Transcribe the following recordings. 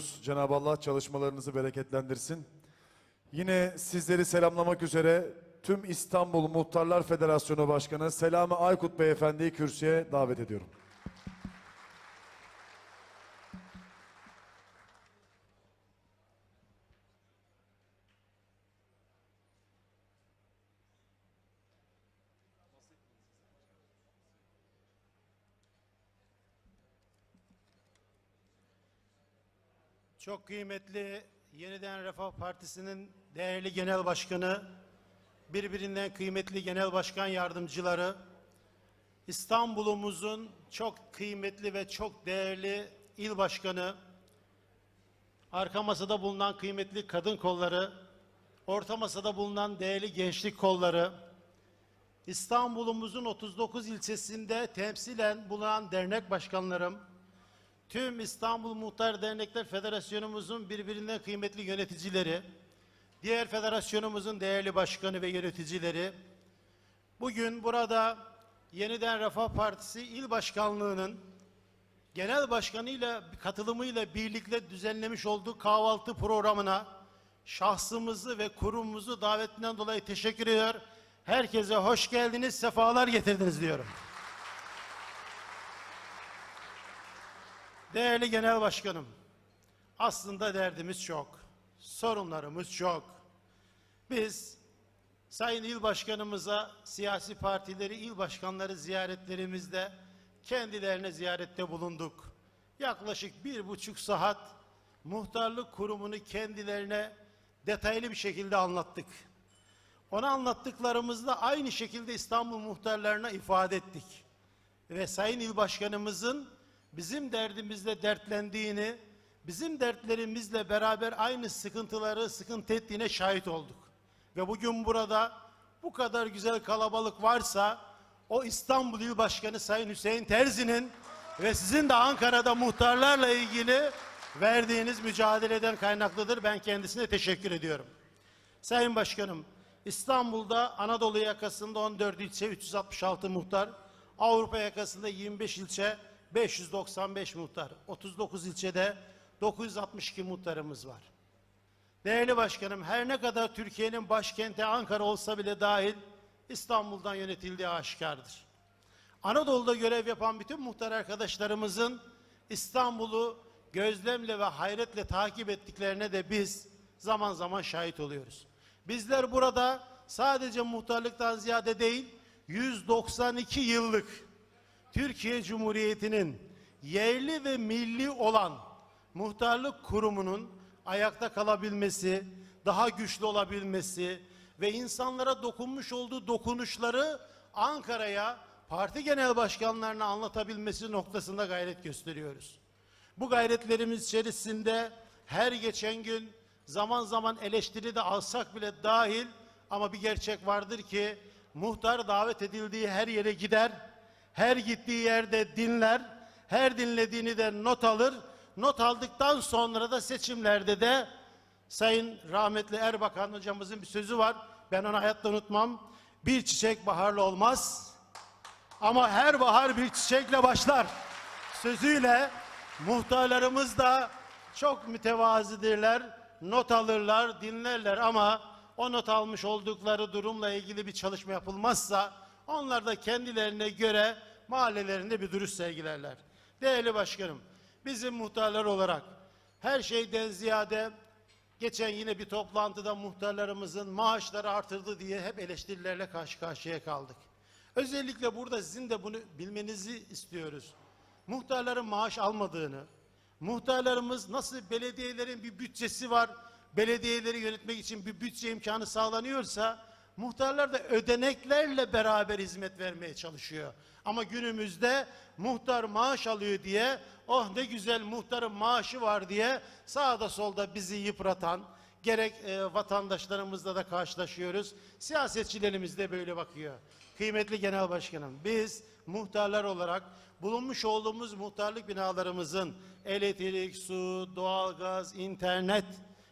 Cenab-ı Allah çalışmalarınızı bereketlendirsin. Yine sizleri selamlamak üzere tüm İstanbul Muhtarlar Federasyonu Başkanı Selami Aykut Beyefendi'yi kürsüye davet ediyorum. Çok kıymetli Yeniden Refah Partisi'nin değerli genel başkanı, birbirinden kıymetli genel başkan yardımcıları, İstanbul'umuzun çok kıymetli ve çok değerli il başkanı, arka masada bulunan kıymetli kadın kolları, orta masada bulunan değerli gençlik kolları, İstanbul'umuzun 39 ilçesinde temsilen bulunan dernek başkanlarım, Tüm İstanbul Muhtar Dernekler Federasyonumuzun birbirinden kıymetli yöneticileri, diğer federasyonumuzun değerli başkanı ve yöneticileri, bugün burada Yeniden Refah Partisi İl Başkanlığı'nın genel başkanıyla katılımıyla birlikte düzenlemiş olduğu kahvaltı programına şahsımızı ve kurumumuzu davetinden dolayı teşekkür ediyor. Herkese hoş geldiniz, sefalar getirdiniz diyorum. Değerli Genel Başkanım, aslında derdimiz çok, sorunlarımız çok. Biz Sayın İl Başkanımıza siyasi partileri, il başkanları ziyaretlerimizde kendilerine ziyarette bulunduk. Yaklaşık bir buçuk saat muhtarlık kurumunu kendilerine detaylı bir şekilde anlattık. Ona anlattıklarımızda aynı şekilde İstanbul muhtarlarına ifade ettik. Ve Sayın İl Başkanımızın bizim derdimizle dertlendiğini, bizim dertlerimizle beraber aynı sıkıntıları sıkıntı ettiğine şahit olduk. Ve bugün burada bu kadar güzel kalabalık varsa o İstanbul İl Başkanı Sayın Hüseyin Terzi'nin ve sizin de Ankara'da muhtarlarla ilgili verdiğiniz mücadeleden kaynaklıdır. Ben kendisine teşekkür ediyorum. Sayın Başkanım, İstanbul'da Anadolu yakasında 14 ilçe 366 muhtar, Avrupa yakasında 25 ilçe 595 muhtar, 39 ilçede 962 muhtarımız var. Değerli başkanım, her ne kadar Türkiye'nin başkenti Ankara olsa bile dahil İstanbul'dan yönetildiği aşikardır. Anadolu'da görev yapan bütün muhtar arkadaşlarımızın İstanbul'u gözlemle ve hayretle takip ettiklerine de biz zaman zaman şahit oluyoruz. Bizler burada sadece muhtarlıktan ziyade değil, 192 yıllık Türkiye Cumhuriyeti'nin yerli ve milli olan muhtarlık kurumunun ayakta kalabilmesi, daha güçlü olabilmesi ve insanlara dokunmuş olduğu dokunuşları Ankara'ya parti genel başkanlarına anlatabilmesi noktasında gayret gösteriyoruz. Bu gayretlerimiz içerisinde her geçen gün zaman zaman eleştiri de alsak bile dahil ama bir gerçek vardır ki muhtar davet edildiği her yere gider, her gittiği yerde dinler, her dinlediğini de not alır. Not aldıktan sonra da seçimlerde de Sayın rahmetli Erbakan hocamızın bir sözü var. Ben onu hayatta unutmam. Bir çiçek baharlı olmaz. Ama her bahar bir çiçekle başlar. Sözüyle muhtarlarımız da çok mütevazidirler. Not alırlar, dinlerler ama o not almış oldukları durumla ilgili bir çalışma yapılmazsa onlar da kendilerine göre mahallelerinde bir duruş sergilerler. Değerli başkanım, bizim muhtarlar olarak her şeyden ziyade geçen yine bir toplantıda muhtarlarımızın maaşları artırdı diye hep eleştirilerle karşı karşıya kaldık. Özellikle burada sizin de bunu bilmenizi istiyoruz. Muhtarların maaş almadığını, muhtarlarımız nasıl belediyelerin bir bütçesi var, belediyeleri yönetmek için bir bütçe imkanı sağlanıyorsa, muhtarlar da ödeneklerle beraber hizmet vermeye çalışıyor. Ama günümüzde muhtar maaş alıyor diye, oh ne güzel muhtarın maaşı var diye sağda solda bizi yıpratan, gerek e, vatandaşlarımızla da karşılaşıyoruz. Siyasetçilerimiz de böyle bakıyor. Kıymetli Genel Başkanım, biz muhtarlar olarak bulunmuş olduğumuz muhtarlık binalarımızın elektrik, su, doğalgaz, internet,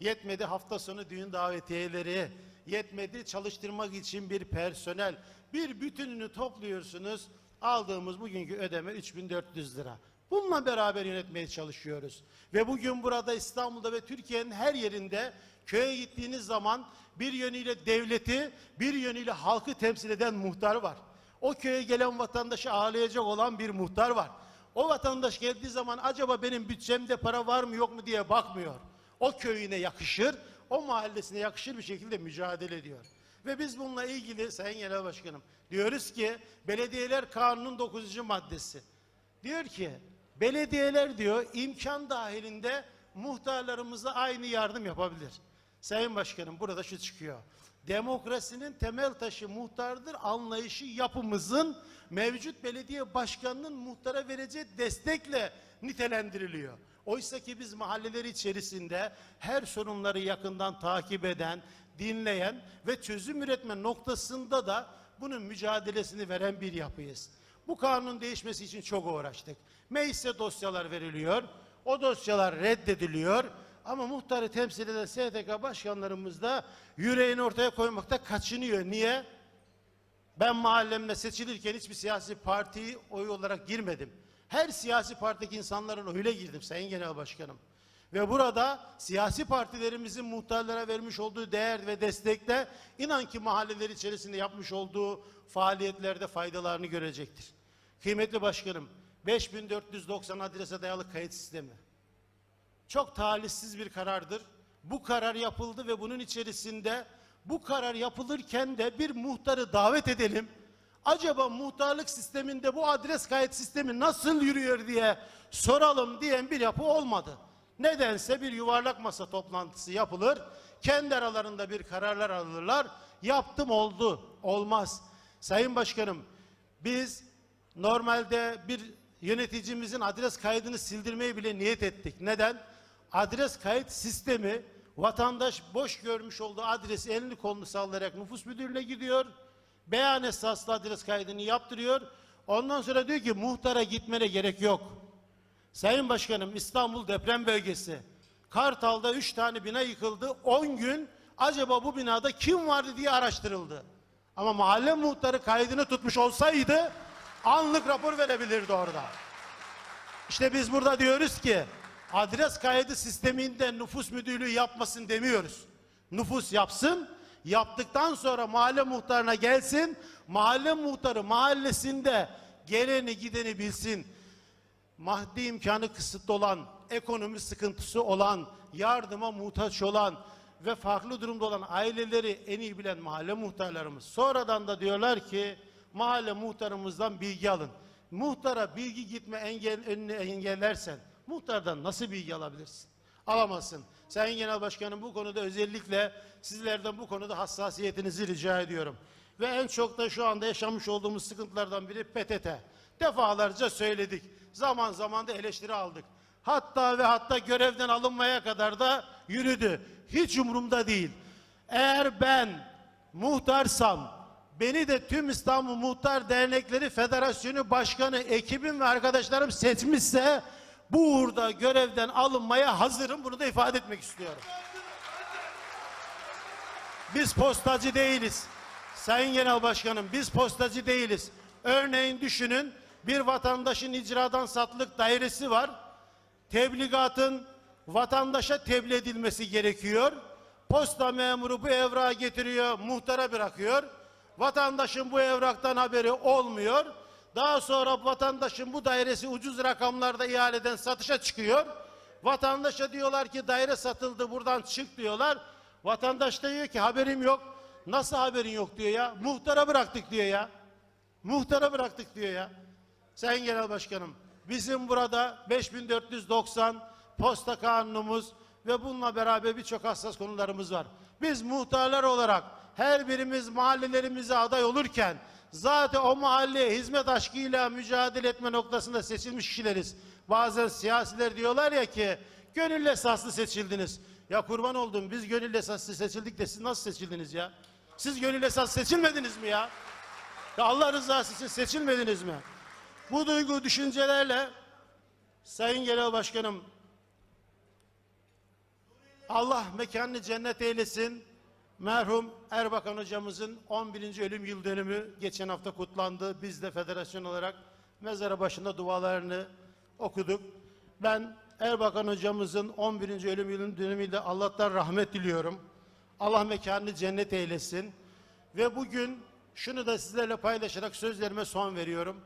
yetmedi hafta sonu düğün davetiyeleri, yetmedi çalıştırmak için bir personel, bir bütününü topluyorsunuz. Aldığımız bugünkü ödeme 3400 lira. Bununla beraber yönetmeye çalışıyoruz. Ve bugün burada İstanbul'da ve Türkiye'nin her yerinde köye gittiğiniz zaman bir yönüyle devleti, bir yönüyle halkı temsil eden muhtar var. O köye gelen vatandaşı ağırlayacak olan bir muhtar var. O vatandaş geldiği zaman acaba benim bütçemde para var mı yok mu diye bakmıyor. O köyüne yakışır, o mahallesine yakışır bir şekilde mücadele ediyor. Ve biz bununla ilgili Sayın Genel Başkanım diyoruz ki Belediyeler Kanunu'nun 9. maddesi diyor ki belediyeler diyor imkan dahilinde muhtarlarımıza aynı yardım yapabilir. Sayın Başkanım burada şu çıkıyor. Demokrasinin temel taşı muhtardır anlayışı yapımızın mevcut belediye başkanının muhtara vereceği destekle nitelendiriliyor. Oysa ki biz mahalleler içerisinde her sorunları yakından takip eden, dinleyen ve çözüm üretme noktasında da bunun mücadelesini veren bir yapıyız. Bu kanunun değişmesi için çok uğraştık. Meclise dosyalar veriliyor, o dosyalar reddediliyor ama muhtarı temsil eden STK başkanlarımız da yüreğini ortaya koymakta kaçınıyor. Niye? Ben mahallemde seçilirken hiçbir siyasi partiyi oy olarak girmedim. Her siyasi partideki insanların oyuyla girdim Sayın Genel Başkanım. Ve burada siyasi partilerimizin muhtarlara vermiş olduğu değer ve destekle inan ki mahalleler içerisinde yapmış olduğu faaliyetlerde faydalarını görecektir. Kıymetli başkanım, 5490 adrese dayalı kayıt sistemi. Çok talihsiz bir karardır. Bu karar yapıldı ve bunun içerisinde bu karar yapılırken de bir muhtarı davet edelim. Acaba muhtarlık sisteminde bu adres kayıt sistemi nasıl yürüyor diye soralım diyen bir yapı olmadı. Nedense bir yuvarlak masa toplantısı yapılır. Kendi aralarında bir kararlar alırlar. Yaptım oldu. Olmaz. Sayın Başkanım biz normalde bir yöneticimizin adres kaydını sildirmeyi bile niyet ettik. Neden? Adres kayıt sistemi vatandaş boş görmüş olduğu adresi elini kolunu sallayarak nüfus müdürlüğüne gidiyor. Beyan esaslı adres kaydını yaptırıyor. Ondan sonra diyor ki muhtara gitmene gerek yok. Sayın Başkanım İstanbul deprem bölgesi. Kartal'da 3 tane bina yıkıldı. 10 gün acaba bu binada kim vardı diye araştırıldı. Ama mahalle muhtarı kaydını tutmuş olsaydı anlık rapor verebilirdi orada. İşte biz burada diyoruz ki adres kaydı sisteminde nüfus müdürlüğü yapmasın demiyoruz. Nüfus yapsın, yaptıktan sonra mahalle muhtarına gelsin, mahalle muhtarı mahallesinde geleni gideni bilsin. Maddi imkanı kısıtlı olan, ekonomi sıkıntısı olan, yardıma muhtaç olan ve farklı durumda olan aileleri en iyi bilen mahalle muhtarlarımız. Sonradan da diyorlar ki mahalle muhtarımızdan bilgi alın. Muhtara bilgi gitme engel, önünü engellersen muhtardan nasıl bilgi alabilirsin? Alamazsın. Sayın Genel Başkanım bu konuda özellikle sizlerden bu konuda hassasiyetinizi rica ediyorum. Ve en çok da şu anda yaşamış olduğumuz sıkıntılardan biri PTT. Defalarca söyledik. Zaman zaman da eleştiri aldık. Hatta ve hatta görevden alınmaya kadar da yürüdü. Hiç umurumda değil. Eğer ben muhtarsam, beni de tüm İstanbul Muhtar Dernekleri Federasyonu Başkanı, ekibim ve arkadaşlarım seçmişse bu uğurda görevden alınmaya hazırım. Bunu da ifade etmek istiyorum. Biz postacı değiliz. Sayın Genel Başkanım biz postacı değiliz. Örneğin düşünün bir vatandaşın icradan satılık dairesi var. Tebligatın vatandaşa tebliğ edilmesi gerekiyor. Posta memuru bu evrağı getiriyor, muhtara bırakıyor. Vatandaşın bu evraktan haberi olmuyor. Daha sonra vatandaşın bu dairesi ucuz rakamlarda ihaleden satışa çıkıyor. Vatandaşa diyorlar ki daire satıldı buradan çık diyorlar. Vatandaş da diyor ki haberim yok. Nasıl haberin yok diyor ya. Muhtara bıraktık diyor ya. Muhtara bıraktık diyor ya. Sayın Genel Başkanım, bizim burada 5490 posta kanunumuz ve bununla beraber birçok hassas konularımız var. Biz muhtarlar olarak her birimiz mahallelerimize aday olurken zaten o mahalleye hizmet aşkıyla mücadele etme noktasında seçilmiş kişileriz. Bazen siyasiler diyorlar ya ki gönüllü esaslı seçildiniz. Ya kurban oldum biz gönüllü esaslı seçildik de siz nasıl seçildiniz ya? Siz gönüllü esas seçilmediniz mi ya? Ya Allah rızası için seçilmediniz mi? Bu duygu düşüncelerle Sayın Genel Başkanım Allah mekanını cennet eylesin. Merhum Erbakan hocamızın 11. ölüm yıl dönümü geçen hafta kutlandı. Biz de federasyon olarak mezara başında dualarını okuduk. Ben Erbakan hocamızın 11. ölüm yılın dönemiyle Allah'tan rahmet diliyorum. Allah mekanını cennet eylesin. Ve bugün şunu da sizlerle paylaşarak sözlerime son veriyorum.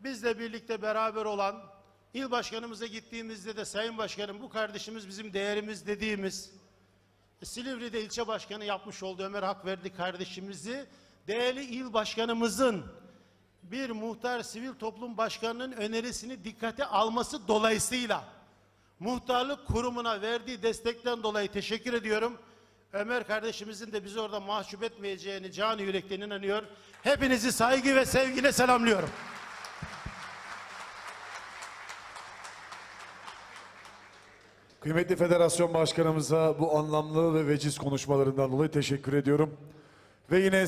Bizle birlikte beraber olan il başkanımıza gittiğimizde de Sayın Başkanım bu kardeşimiz bizim değerimiz dediğimiz Silivri'de ilçe başkanı yapmış olduğu Ömer Hakverdi kardeşimizi değerli il başkanımızın bir muhtar sivil toplum başkanının önerisini dikkate alması dolayısıyla muhtarlık kurumuna verdiği destekten dolayı teşekkür ediyorum. Ömer kardeşimizin de bizi orada mahcup etmeyeceğini canı yürekten inanıyor. Hepinizi saygı ve sevgiyle selamlıyorum. Kıymetli federasyon başkanımıza bu anlamlı ve veciz konuşmalarından dolayı teşekkür ediyorum. Ve yine